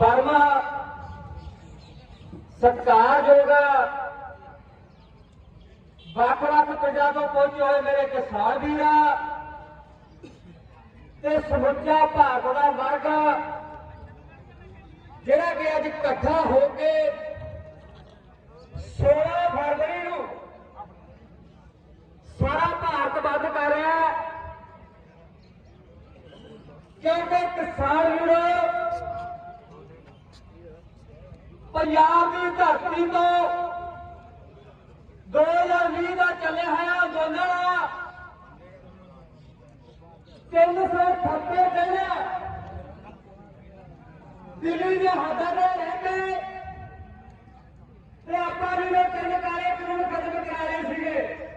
ਪਰਮਾ ਸਤਕਾਰਯੋਗ ਵੱਖ-ਵੱਖ ਪਿੰਡਾਂ ਤੋਂ ਪਹੁੰਚੇ ਹੋਏ ਮੇਰੇ ਕਿਸਾਨ ਵੀਰਾਂ ਤੇ ਸਮੁੱਚਾ ਭਾਰਤ ਦਾ ਵਰਗ ਜਿਹੜਾ ਕਿ ਅੱਜ ਇਕੱਠਾ ਹੋ ਕੇ 16 ਫਰਵਰੀ ਨੂੰ ਸਾਰਾ ਭਾਰਤ ਬੰਦ ਕਰ ਰਿਹਾ ਕਿਉਂਕਿ ਕਿਸਾਨ ਵੀਰੋ ਪੰਜਾਬ ਦੀ ਧਰਤੀ ਤੋਂ 2020 ਦਾ ਚੱਲਿਆ ਹੋਇਆ ਅੰਦੋਲਨ 370 ਦਿਨ ਦਿੱਲੀ ਦੇ ਹੱਦਾਂ ਦੇ ਰਹਿ ਕੇ ਤੇ ਆਪਾਂ ਵੀ ਇਹ ਤਿੰਨ ਕਾਲੇ ਕਾਨੂੰਨ ਖਤਮ ਕਰਾ ਰਹੇ ਸੀਗੇ।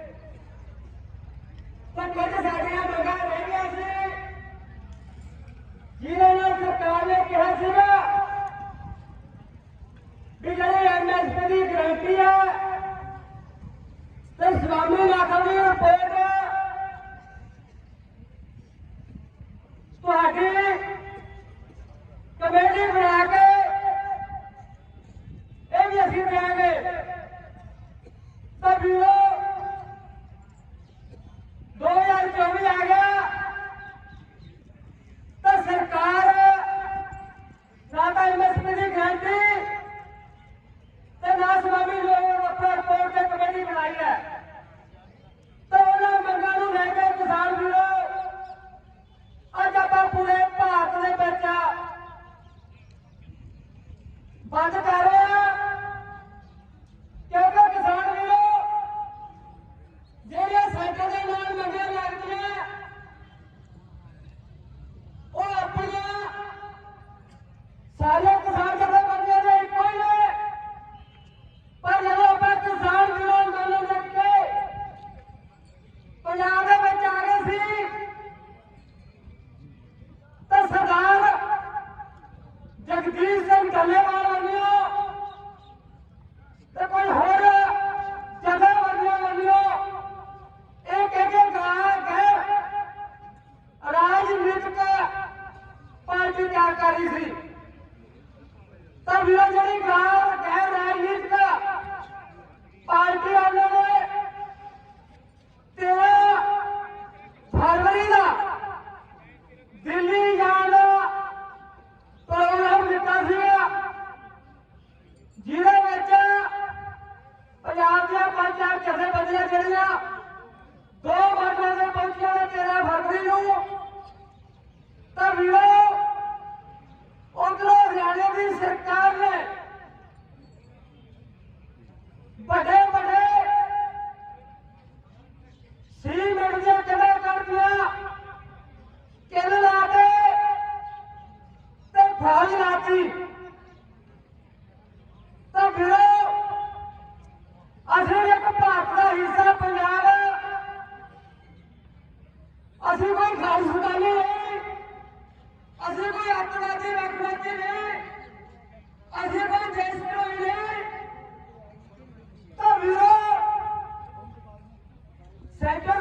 cerca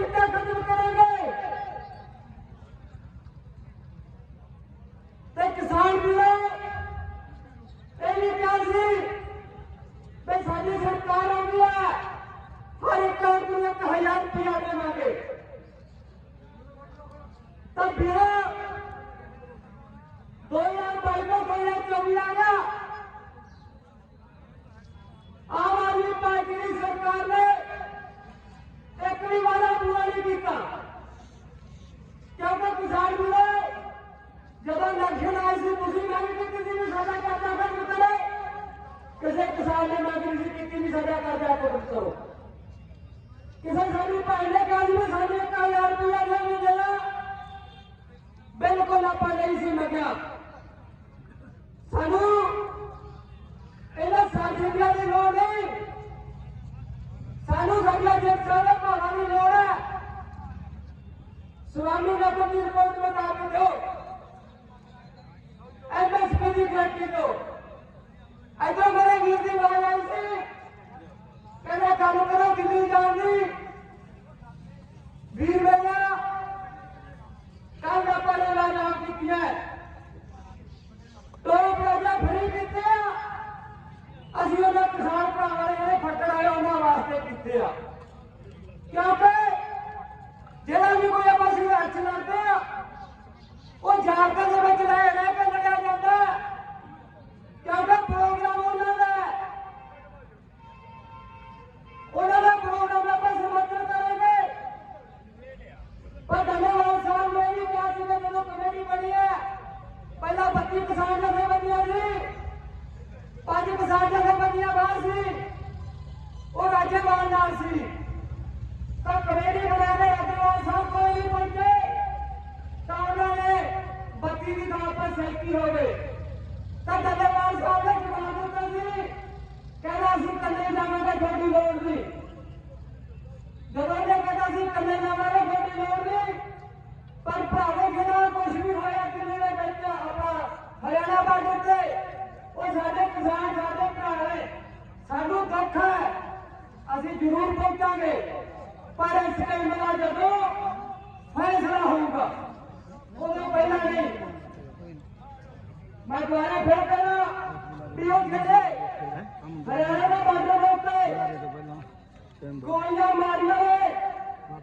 ਮਹੀਨਿਆਂ ਦੇ ਵਿੱਚ ਖਤਮ ਕਰਾਂਗੇ? ਤੇ ਕਿਸਾਨ ਵੀਰੋ, ਇਹ ਵੀ ਕਿਹਾ ਸੀ ਵੀ ਸਾਡੀ ਸਰਕਾਰ ਆਉਂਦੀ ਹੈ ਹਰ ਇੱਕ ਨੂੰ ਇੱਕ ਹਜ਼ਾਰ ਰੁਪਇਆ ਦੇਵਾਂਗੇ। ਤਾਂ ਵੀਰੋ ਇਹਨਾਂ ਸਾਥੀਆਂ ਦੀ ਲੋੜ ਨਹੀਂ ਸਾਨੂੰ ਸਾਡੀਆਂ ਜਨਤਾ ਦੇ ਭਾਵਾਂ ਦੀ ਲੋੜ ਹੈ ਸਵਾਮੀ ਨਗਰ ਦੀ ਰਿਪੋਰਟ ਮੁਤਾਬਕ ਦਿਓ ਐਮਐਸਪੀ ਦੀ ਗਰੰਟੀ ਦਿਓ ਇਧਰ ਮੇਰੇ ਵੀਰ ਦੀ ਆਵਾਜ਼ ਆਈ ਸੀ ਕਹਿੰਦਾ ਕੰਮ ਜਿਹੜਾ ਵੀ ਕੋਈ ਆਪਾਂ ਸੰਘਰਸ਼ ਲੜਦੇ ਆ ਉਹ ਜਾਰਖੰਡ ਦੇ ਵਿੱਚ ਰਹਿ ਰਹਿ ਕੇ ضرور پہنچا گے۔ پر اس کا عملہ جدو فیصلہ ہوگا۔ وہ پہلا نہیں۔ میں دوبارہ پھر کہنا پیو چلے ہریانہ کا بارڈر ہوتے گولیاں ماریا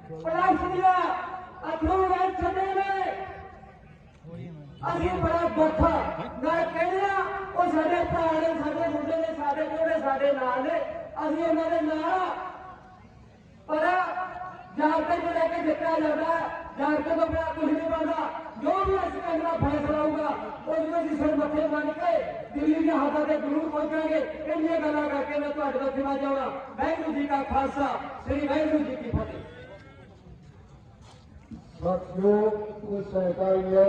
پلاس دیا۔ اترو گئے چھٹے میں۔ ابھی بڑا دوکھا میں کہنا وہ سارے پرانے، سارے مجھے نے سارے جوڑے سارے نال نے ابھی انہوں نے نال پڑا جانتے کو لے کے جتنا جاتا ہے جانتے کو بڑا کچھ نہیں بنتا جو بھی اس کا فیصلہ ہوگا اس میں جس متھے بن کے دلی کے ہاتھوں سے ضرور پہنچیں گے ان یہ گلا کر کے میں تھوڑے تو سما جاؤں وحرو جی کا خالصہ شری وحرو جی کی فتح ساتھیوں کو سہتا ہے